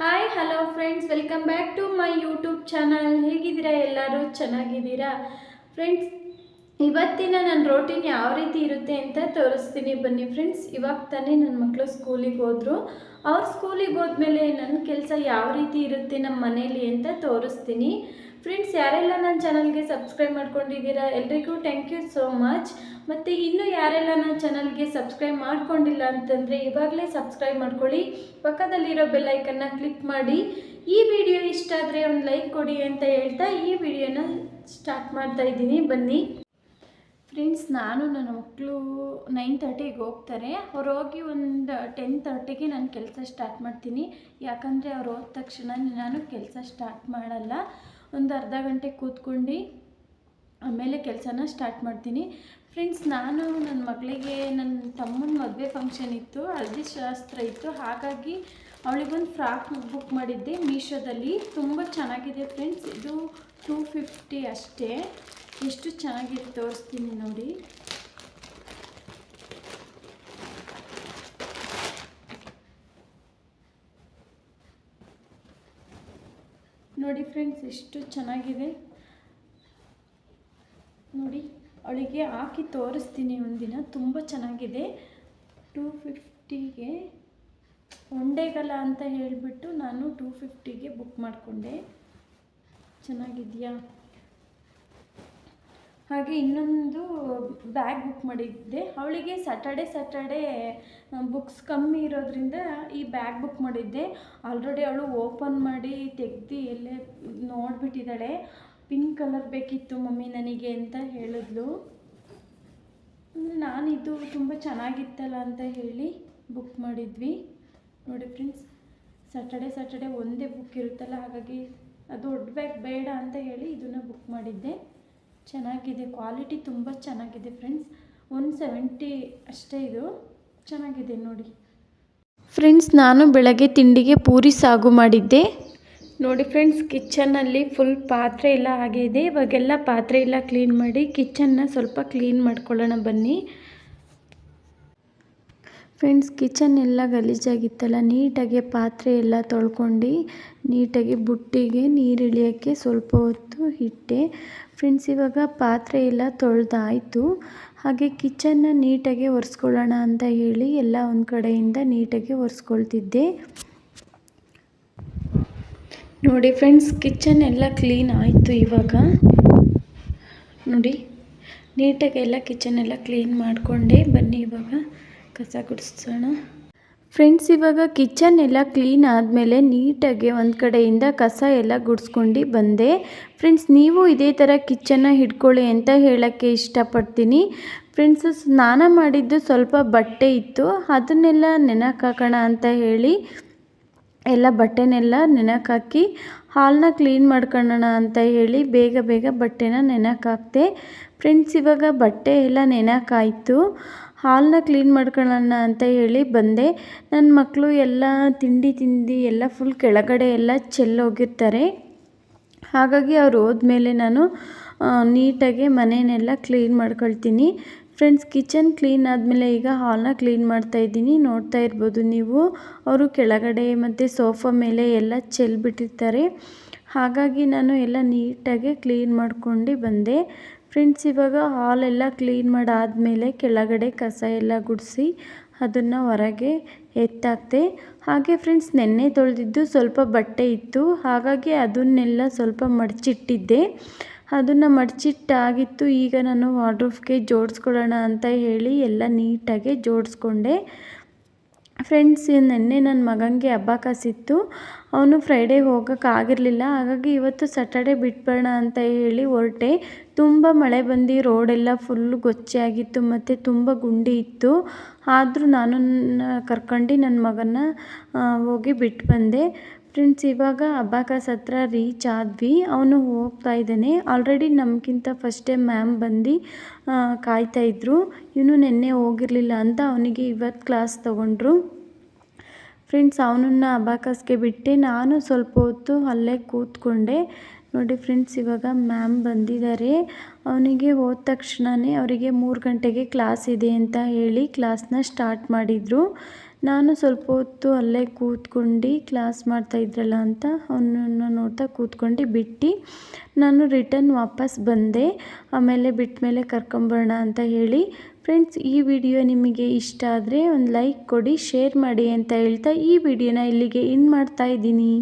Hi hello friends welcome back to my YouTube channel ಹೇಗಿದ್ದೀರಾ ಎಲ್ಲರೂ? ಚೆನ್ನಾಗಿದ್ದೀರಾ? ಫ್ರೆಂಡ್ಸ್ ಇವತ್ತಿನ ನನ್ನ ರೋಟೀನ್ ಯಾವ ರೀತಿ ಇರುತ್ತೆ ಅಂತ ತೋರಿಸ್ತೀನಿ. ಬನ್ನಿ ಫ್ರೆಂಡ್ಸ್ ಇವಾಗ ತಾನೇ ನನ್ನ ಮಕ್ಕಳು ಸ್ಕೂಲಿಗೆ ಹೋದರು. ಅವ್ರ ಸ್ಕೂಲಿಗೆ ಹೋದ್ಮೇಲೆ ನನ್ನ ಕೆಲಸ ಯಾವ ರೀತಿ ಇರುತ್ತೆ ನಮ್ಮ ಮನೇಲಿ ಅಂತ ತೋರಿಸ್ತೀನಿ. ಫ್ರೆಂಡ್ಸ್ ಯಾರೆಲ್ಲ ನನ್ನ ಚಾನಲ್ಗೆ ಸಬ್ಸ್ಕ್ರೈಬ್ ಮಾಡ್ಕೊಂಡಿದ್ದೀರಾ, ಎಲ್ರಿಗೂ ಥ್ಯಾಂಕ್ ಯು ಸೋ ಮಚ್ ಮತ್ತು ಇನ್ನೂ ಯಾರೆಲ್ಲ ನನ್ನ ಚಾನಲ್ಗೆ ಸಬ್ಸ್ಕ್ರೈಬ್ ಮಾಡ್ಕೊಂಡಿಲ್ಲ ಅಂತಂದರೆ ಇವಾಗಲೇ ಸಬ್ಸ್ಕ್ರೈಬ್ ಮಾಡ್ಕೊಳ್ಳಿ. ಪಕ್ಕದಲ್ಲಿರೋ ಬೆಲ್ಲೈಕನ್ನ ಕ್ಲಿಕ್ ಮಾಡಿ. ಈ ವಿಡಿಯೋ ಇಷ್ಟ ಆದರೆ ಒಂದು ಲೈಕ್ ಕೊಡಿ ಅಂತ ಹೇಳ್ತಾ ಈ ವಿಡಿಯೋನ ಸ್ಟಾರ್ಟ್ ಮಾಡ್ತಾ ಇದ್ದೀನಿ. ಬನ್ನಿ. ಫ್ರೆಂಡ್ಸ್ ನಾನು ನನ್ನ ಮಕ್ಕಳು ನೈನ್ ತರ್ಟಿಗೆ ಹೋಗ್ತಾರೆ. ಅವ್ರು ಹೋಗಿ ಒಂದು ಟೆನ್ ತರ್ಟಿಗೆ ನಾನು ಕೆಲಸ ಸ್ಟಾರ್ಟ್ ಮಾಡ್ತೀನಿ. ಯಾಕಂದರೆ ಅವ್ರು ಹೋದ ತಕ್ಷಣ ನಾನು ಕೆಲಸ ಸ್ಟಾರ್ಟ್ ಮಾಡಲ್ಲ. ಒಂದು ಅರ್ಧ ಗಂಟೆ ಕೂತ್ಕೊಂಡು ಆಮೇಲೆ ಕೆಲಸನ ಸ್ಟಾರ್ಟ್ ಮಾಡ್ತೀನಿ. ಫ್ರೆಂಡ್ಸ್ ನಾನು ನನ್ನ ಮಗಳಿಗೆ ನನ್ನ ತಮ್ಮನ ಮದುವೆ ಫಂಕ್ಷನ್ ಇತ್ತು, ಹಳದಿ ಶಾಸ್ತ್ರ ಇತ್ತು. ಹಾಗಾಗಿ ಅವಳಿಗೊಂದು ಫ್ರಾಕ್ ಬುಕ್ ಮಾಡಿದ್ದೆ ಮೀಶೋದಲ್ಲಿ. ತುಂಬ ಚೆನ್ನಾಗಿದೆ ಫ್ರೆಂಡ್ಸ್ ಇದು ಟೂ ಫಿಫ್ಟಿ ಅಷ್ಟೇ. ಎಷ್ಟು ಚೆನ್ನಾಗಿದೆ ತೋರಿಸ್ತೀನಿ ನೋಡಿ. ನೋಡಿ ಫ್ರೆಂಡ್ಸ್, ಎಷ್ಟು ಚೆನ್ನಾಗಿದೆ. ನೋಡಿ ಅವಳಿಗೆ ಹಾಕಿ ತೋರಿಸ್ತೀನಿ ಒಂದಿನ. ತುಂಬ ಚೆನ್ನಾಗಿದೆ. ಟೂ ಫಿಫ್ಟಿಗೆ ಒಂಡೇಗಲ್ಲ ಅಂತ ಹೇಳಿಬಿಟ್ಟು ನಾನು ಟೂ ಫಿಫ್ಟಿಗೆ ಬುಕ್ ಮಾಡಿಕೊಂಡೆ. ಚೆನ್ನಾಗಿದೆಯಾ? ಹಾಗೆ ಇನ್ನೊಂದು ಬ್ಯಾಗ್ ಬುಕ್ ಮಾಡಿದ್ದೆ. ಅವಳಿಗೆ ಸ್ಯಾಟರ್ಡೆ ಸ್ಯಾಟರ್ಡೆ ಬುಕ್ಸ್ ಕಮ್ಮಿ ಇರೋದ್ರಿಂದ ಈ ಬ್ಯಾಗ್ ಬುಕ್ ಮಾಡಿದ್ದೆ. ಆಲ್ರೆಡಿ ಅವಳು ಓಪನ್ ಮಾಡಿ ತೆಗ್ದು ಎಲ್ಲೇ ನೋಡಿಬಿಟ್ಟಿದ್ದಾಳೆ. ಪಿಂಕ್ ಕಲರ್ ಬೇಕಿತ್ತು ಮಮ್ಮಿ ನನಗೆ ಅಂತ ಹೇಳಿದ್ಲು. ನಾನಿದು ತುಂಬ ಚೆನ್ನಾಗಿತ್ತಲ್ಲ ಅಂತ ಹೇಳಿ ಬುಕ್ ಮಾಡಿದ್ವಿ. ನೋಡಿ ಫ್ರೆಂಡ್ಸ್ ಸ್ಯಾಟರ್ಡೆ ಸ್ಯಾಟರ್ಡೆ ಒಂದೇ ಬುಕ್ ಇರುತ್ತಲ್ಲ, ಹಾಗಾಗಿ ಅದು ದೊಡ್ಡ ಬ್ಯಾಗ್ ಬೇಡ ಅಂತ ಹೇಳಿ ಇದನ್ನು ಬುಕ್ ಮಾಡಿದ್ದೆ. ಚೆನ್ನಾಗಿದೆ ಕ್ವಾಲಿಟಿ ತುಂಬ ಚೆನ್ನಾಗಿದೆ ಫ್ರೆಂಡ್ಸ್ ಒನ್ ಸೆವೆಂಟಿ ಅಷ್ಟೇ ಇದು. ಚೆನ್ನಾಗಿದೆ ನೋಡಿ. ಫ್ರೆಂಡ್ಸ್ ನಾನು ಬೆಳಗ್ಗೆ ತಿಂಡಿಗೆ ಪೂರಿ ಸಾಗು ಮಾಡಿದ್ದೆ. ನೋಡಿ ಫ್ರೆಂಡ್ಸ್ ಕಿಚನಲ್ಲಿ ಫುಲ್ ಪಾತ್ರೆ ಎಲ್ಲ ಆಗಿದೆ ಇವಾಗೆಲ್ಲ ಪಾತ್ರೆ ಎಲ್ಲ ಕ್ಲೀನ್ ಮಾಡಿ ಕಿಚನ್ನ ಸ್ವಲ್ಪ ಕ್ಲೀನ್ ಮಾಡ್ಕೊಳ್ಳೋಣ ಬನ್ನಿ. ಫ್ರೆಂಡ್ಸ್ ಕಿಚನ್ ಎಲ್ಲ ಗಲೀಜಾಗಿತ್ತಲ್ಲ, ನೀಟಾಗಿ ಪಾತ್ರೆ ಎಲ್ಲ ತೊಳ್ಕೊಂಡು, ನೀಟಾಗಿ ಬುಟ್ಟಿಗೆ ನೀರು ಇಳಿಯೋಕ್ಕೆ ಸ್ವಲ್ಪ ಹೊತ್ತು ಇಟ್ಟೆ. ಫ್ರೆಂಡ್ಸ್ ಇವಾಗ ಪಾತ್ರೆ ಎಲ್ಲ ತೊಳೆದಾಯಿತು. ಹಾಗೆ ಕಿಚನ್ನ ನೀಟಾಗಿ ಒರೆಸ್ಕೊಳ್ಳೋಣ ಅಂತ ಹೇಳಿ ಎಲ್ಲ ಒಂದು ಕಡೆಯಿಂದ ನೀಟಾಗಿ ಒರೆಸ್ಕೊಳ್ತಿದ್ದೆ. ನೋಡಿ ಫ್ರೆಂಡ್ಸ್ ಕಿಚನ್ ಎಲ್ಲ ಕ್ಲೀನ್ ಆಯಿತು ಇವಾಗ. ನೋಡಿ, ನೀಟಾಗಿ ಎಲ್ಲ ಕಿಚನ್ ಎಲ್ಲ ಕ್ಲೀನ್ ಮಾಡಿಕೊಂಡೆ. ಬನ್ನಿ ಇವಾಗ. ಕಸ ಗುಡಿಸೋಣ. ಫ್ರೆಂಡ್ಸ್ ಇವಾಗ ಕಿಚನ್ ಎಲ್ಲ ಕ್ಲೀನ್ ಆದಮೇಲೆ ನೀಟಾಗಿ ಒಂದು ಕಡೆಯಿಂದ ಕಸ ಎಲ್ಲ ಗುಡಿಸ್ಕೊಂಡು ಬಂದೆ. ಫ್ರೆಂಡ್ಸ್ ನೀವು ಇದೇ ಥರ ಕಿಚನ್ನ ಹಿಡ್ಕೊಳ್ಳಿ ಅಂತ ಹೇಳೋಕ್ಕೆ ಇಷ್ಟಪಡ್ತೀನಿ. ಫ್ರೆಂಡ್ಸ್ ಸ್ನಾನ ಮಾಡಿದ್ದು ಸ್ವಲ್ಪ ಬಟ್ಟೆ ಇತ್ತು. ಅದನ್ನೆಲ್ಲ ನೆನಕಾಕೋಣ ಅಂತ ಹೇಳಿ ಎಲ್ಲ ಬಟ್ಟೆನೆಲ್ಲ ನೆನಕ್ಕೆ ಹಾಕಿ ಹಾಲನ್ನ ಕ್ಲೀನ್ ಮಾಡ್ಕೊಳ್ಳೋಣ ಅಂತ ಹೇಳಿ ಬೇಗ ಬೇಗ ಬಟ್ಟೆನ ನೆನಕ್ಕೆ ಹಾಕ್ತೆ ಫ್ರೆಂಡ್ಸ್ ಇವಾಗ ಬಟ್ಟೆ ಎಲ್ಲ ನೆನಕಾಯಿತು ಹಾಲನ್ನ ಕ್ಲೀನ್ ಮಾಡ್ಕೊಳ್ಳೋಣ ಅಂತ ಹೇಳಿ ಬಂದೆ. ನನ್ನ ಮಕ್ಕಳು ಎಲ್ಲ ತಿಂಡಿ ತಿಂದು ಎಲ್ಲ ಫುಲ್ ಕೆಳಗಡೆ ಎಲ್ಲ ಚೆಲ್ಲೋಗಿರ್ತಾರೆ. ಹಾಗಾಗಿ ಅವ್ರು ಹೋದ್ಮೇಲೆ ನಾನು ನೀಟಾಗಿ ಮನೆಯನ್ನೆಲ್ಲ ಕ್ಲೀನ್ ಮಾಡ್ಕೊಳ್ತೀನಿ. ಫ್ರೆಂಡ್ಸ್ ಕಿಚನ್ ಕ್ಲೀನ್ ಆದಮೇಲೆ ಈಗ ಹಾಲ್ನ ಕ್ಲೀನ್ ಮಾಡ್ತಾ ಇದ್ದೀನಿ. ನೋಡ್ತಾ ಇರ್ಬೋದು ನೀವು. ಅವರು ಕೆಳಗಡೆ ಮತ್ತು ಸೋಫಾ ಮೇಲೆ ಎಲ್ಲ ಚೆಲ್ಬಿಟ್ಟಿರ್ತಾರೆ. ಹಾಗಾಗಿ ನಾನು ಎಲ್ಲ ನೀಟಾಗಿ ಕ್ಲೀನ್ ಮಾಡ್ಕೊಂಡು ಬಂದೆ. ಫ್ರೆಂಡ್ಸ್ ಇವಾಗ ಹಾಲೆಲ್ಲ ಕ್ಲೀನ್ ಮಾಡಾದಮೇಲೆ ಕೆಳಗಡೆ ಕಸ ಎಲ್ಲ ಗುಡಿಸಿ ಅದನ್ನು ಹೊರಗೆ ಎತ್ತಾಕ್ತೆ. ಹಾಗೆ ಫ್ರೆಂಡ್ಸ್ ನೆನ್ನೆ ತೊಳೆದಿದ್ದು ಸ್ವಲ್ಪ ಬಟ್ಟೆ ಇತ್ತು. ಹಾಗಾಗಿ ಅದನ್ನೆಲ್ಲ ಸ್ವಲ್ಪ ಮಡಚಿಟ್ಟಿದ್ದೆ. ಅದನ್ನು ಮಡಚಿಟ್ಟಾಗಿತ್ತು. ಈಗ ನಾನು ವಾಡ್ರೂಫ್ಗೆ ಜೋಡಿಸ್ಕೊಳ್ಳೋಣ ಅಂತ ಹೇಳಿ ಎಲ್ಲ ನೀಟಾಗಿ ಜೋಡಿಸ್ಕೊಂಡೆ. ಫ್ರೆಂಡ್ಸ್ ನೆನ್ನೆ ನನ್ನ ಮಗನಿಗೆ ಹಬ್ಬ ಕಾಸಿತ್ತು. ಅವನು ಫ್ರೈಡೇ ಹೋಗೋಕ್ಕಾಗಿರಲಿಲ್ಲ ಹಾಗಾಗಿ ಇವತ್ತು ಸ್ಯಾಟರ್ಡೆ ಬಿಟ್ಬಿಡೋಣ ಅಂತ ಹೇಳಿ ಹೊರಟೆ. ತುಂಬ ಮಳೆ ಬಂದು ರೋಡೆಲ್ಲ ಫುಲ್ಲು ಗೊಚ್ಚೆ ಆಗಿತ್ತು ಮತ್ತು ತುಂಬ ಗುಂಡಿ ಇತ್ತು. ಆದರೂ ನಾನು ಕರ್ಕೊಂಡು ನನ್ನ ಮಗನ ಹೋಗಿ ಬಿಟ್ಟು ಬಂದೆ ಫ್ರೆಂಡ್ಸ್ ಇವಾಗ ಅಬ್ಬಾಕಾಸ್ ಹತ್ರ ರೀಚ್ ಆದ್ವಿ. ಅವನು ಹೋಗ್ತಾ ಇದ್ದಾನೆ. ಆಲ್ರೆಡಿ ನಮಗಿಂತ ಫಸ್ಟೇ ಮ್ಯಾಮ್ ಬಂದು ಕಾಯ್ತಾಯಿದ್ರು ಇವನು ನಿನ್ನೆ ಹೋಗಿರಲಿಲ್ಲ ಅಂತ ಅವನಿಗೆ ಇವತ್ತು ಕ್ಲಾಸ್ ತಗೊಂಡ್ರು. ಫ್ರೆಂಡ್ಸ್ ಅವನನ್ನ ಅಬಾಕಸ್ಗೆ ಬಿಟ್ಟು. ನಾನು ಸ್ವಲ್ಪ ಹೊತ್ತು ಅಲ್ಲೇ ಕೂತ್ಕೊಂಡೆ. ನೋಡಿ ಫ್ರೆಂಡ್ಸ್ ಇವಾಗ ಮ್ಯಾಮ್ ಬಂದಿದ್ದಾರೆ. ಅವನಿಗೆ ಹೋದ ತಕ್ಷಣವೇ ಅವರಿಗೆ ಮೂರು ಗಂಟೆಗೆ ಕ್ಲಾಸ್ ಇದೆ ಅಂತ ಹೇಳಿ ಕ್ಲಾಸ್ನ ಸ್ಟಾರ್ಟ್ ಮಾಡಿದರು. ನಾನು ಸ್ವಲ್ಪ ಹೊತ್ತು ಅಲ್ಲೇ ಕೂತ್ಕೊಂಡು ಕ್ಲಾಸ್ ಮಾಡ್ತಾಯಿದ್ರಲ್ಲ ಅಂತ ಅವನನ್ನು ನೋಡ್ತಾ ಕೂತ್ಕೊಂಡು ಬಿಟ್ಟು ನಾನು ರಿಟರ್ನ್ ವಾಪಸ್ ಬಂದೆ. ಆಮೇಲೆ ಬಿಟ್ಟ ಮೇಲೆ ಕರ್ಕೊಂಬರೋಣ ಅಂತ ಹೇಳಿ. ಫ್ರೆಂಡ್ಸ್, ಈ ವಿಡಿಯೋ ನಿಮಗೆ ಇಷ್ಟ ಆದರೆ ಒಂದು ಲೈಕ್ ಕೊಡಿ, ಶೇರ್ ಮಾಡಿ ಅಂತ ಹೇಳ್ತಾ ಈ ವಿಡಿಯೋನ ಇಲ್ಲಿಗೆ ಇನ್ ಮಾಡ್ತಾ ಇದ್ದೀನಿ.